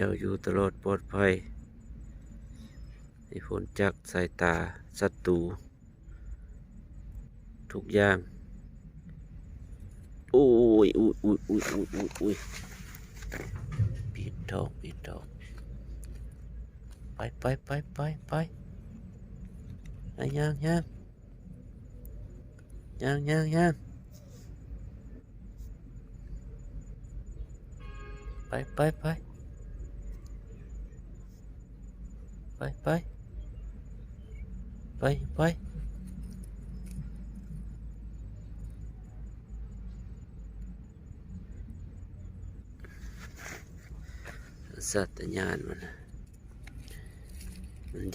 เจ้าอยู่ตลอดปลอดภัยให้พ้นจากสายตาศัตรูทุกอย่างโอ้ยอุ้ยอุ้ยอุ้ยอุ้ยอุ้ยอุ้ยปิดทองปิดทองไปไปไปไปไปไปย่างย่างย่างย่างย่างไปไปไป ไปไปไปไปสัตว์ญาณมันน่ะมัน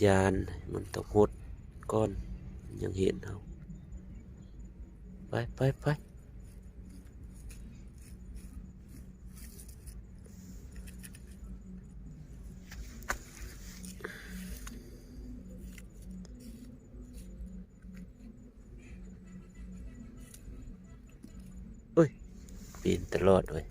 ปีนตลอดเลย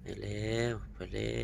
ไปแล้วไปแล้ว